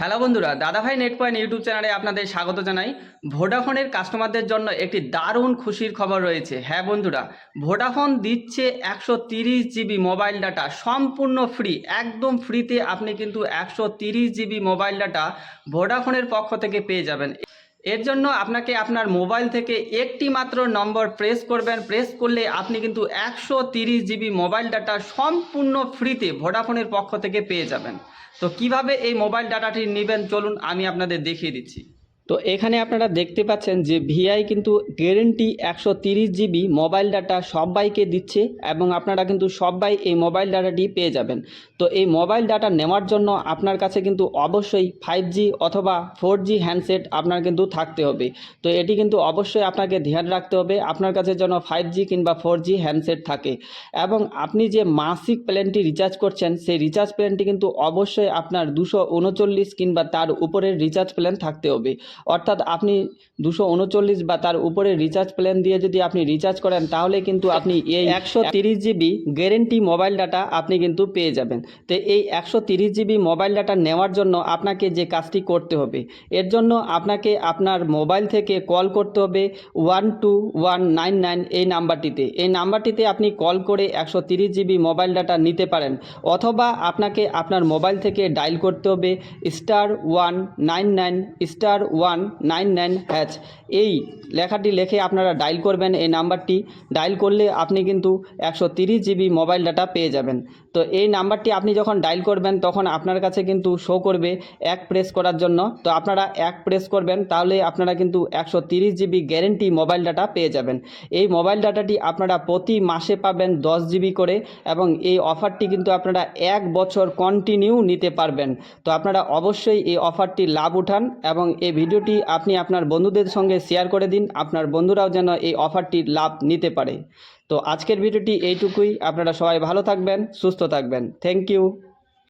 Hello বন্ধুরা, দাদাভাই net point YouTube চ্যানেলে আপনাদের স্বাগত জানাই। ভোডাফোনের কাস্টমারদের জন্য একটি দারুণ খুশির খবর রয়েছে। হ্যাঁ বন্ধুরা, ভোডাফোন দিচ্ছে একশো তিরিশ জিবি মোবাইল ডাটা, সম্পূর্ণ ফ্রি, একদম ফ্রিতে আপনি কিন্তু একশো তিরিশ জিবি মোবাইল ডাটা ভোডাফোনের পক্ষ থেকে পেয়ে যাবেন। এর জন্য আপনাকে আপনার মোবাইল থেকে একটি মাত্র নম্বর প্রেস করবেন। প্রেস করলে আপনি কিন্তু একশো তিরিশ জিবি মোবাইল ডাটা সম্পূর্ণ ফ্রিতে ভোডাফোনের পক্ষ থেকে পেয়ে যাবেন। তো কীভাবে এই মোবাইল ডাটাটি নেবেন? চলুন আমি আপনাদের দেখিয়ে দিচ্ছি। তো এখানে আপনারা দেখতে পাচ্ছেন যে ভিআই কিন্তু গ্যারেন্টি একশো জিবি মোবাইল ডাটা সবাইকে দিচ্ছে এবং আপনারা কিন্তু সবাই এই মোবাইল ডাটাটি পেয়ে যাবেন। তো এই মোবাইল ডাটা নেওয়ার জন্য আপনার কাছে কিন্তু অবশ্যই ফাইভ জি অথবা ফোর জি হ্যান্ডসেট আপনার কিন্তু থাকতে হবে। তো এটি কিন্তু অবশ্যই আপনাকে ধ্যান রাখতে হবে, আপনার কাছে যেন ফাইভ জি কিংবা ফোর জি হ্যান্ডসেট থাকে। এবং আপনি যে মাসিক প্ল্যানটি রিচার্জ করছেন, সেই রিচার্জ প্ল্যানটি কিন্তু অবশ্যই আপনার দুশো উনচল্লিশ কিংবা তার উপরের রিচার্জ প্ল্যান থাকতে হবে। অর্থাৎ আপনি দুশো উনচল্লিশ বা তার উপরে রিচার্জ প্ল্যান দিয়ে যদি আপনি রিচার্জ করেন, তাহলে কিন্তু আপনি এই একশো তিরিশ জিবি গ্যারেন্টি মোবাইল ডাটা আপনি কিন্তু পেয়ে যাবেন। তো এই একশো তিরিশ জিবি মোবাইল ডাটা নেওয়ার জন্য আপনাকে যে কাজটি করতে হবে, এর জন্য আপনাকে আপনার মোবাইল থেকে কল করতে হবে one two one nine nine এই নাম্বারটিতে। এই নাম্বারটিতে আপনি কল করে একশো তিরিশ জিবি মোবাইল ডাটা নিতে পারেন, অথবা আপনাকে আপনার মোবাইল থেকে ডায়াল করতে হবে star one nine nine star one nine nine hash এই লেখাটি লিখে আপনারা ডায়াল করবেন, এই নাম্বারটি। ডায়াল করলে আপনি কিন্তু একশো তিরিশ জিবি মোবাইল ডাটা পেয়ে যাবেন। তো এই নাম্বারটি আপনি যখন ডায়াল করবেন, তখন আপনার কাছে কিন্তু শো করবে এক প্রেস করার জন্য। তো আপনারা এক প্রেস করবেন, তাহলে আপনারা কিন্তু একশো তিরিশ জিবি গ্যারেন্টি মোবাইল ডাটা পেয়ে যাবেন। এই মোবাইল ডাটাটি আপনারা প্রতি মাসে পাবেন দশ জিবি করে এবং এই অফারটি কিন্তু আপনারা এক বছর কন্টিনিউ নিতে পারবেন। তো আপনারা অবশ্যই এই অফারটি লাভ উঠান এবং এই ভিডিওটি আপনি আপনার বন্ধুদের সঙ্গে শেয়ার করে দিন, আপনার বন্ধুরাও যেন এই অফারটির লাভ নিতে পারে। তো আজকের ভিডিওটি এইটুকুই, আপনারা সবাই ভালো থাকবেন, সুস্থ থাকবেন। Thank you.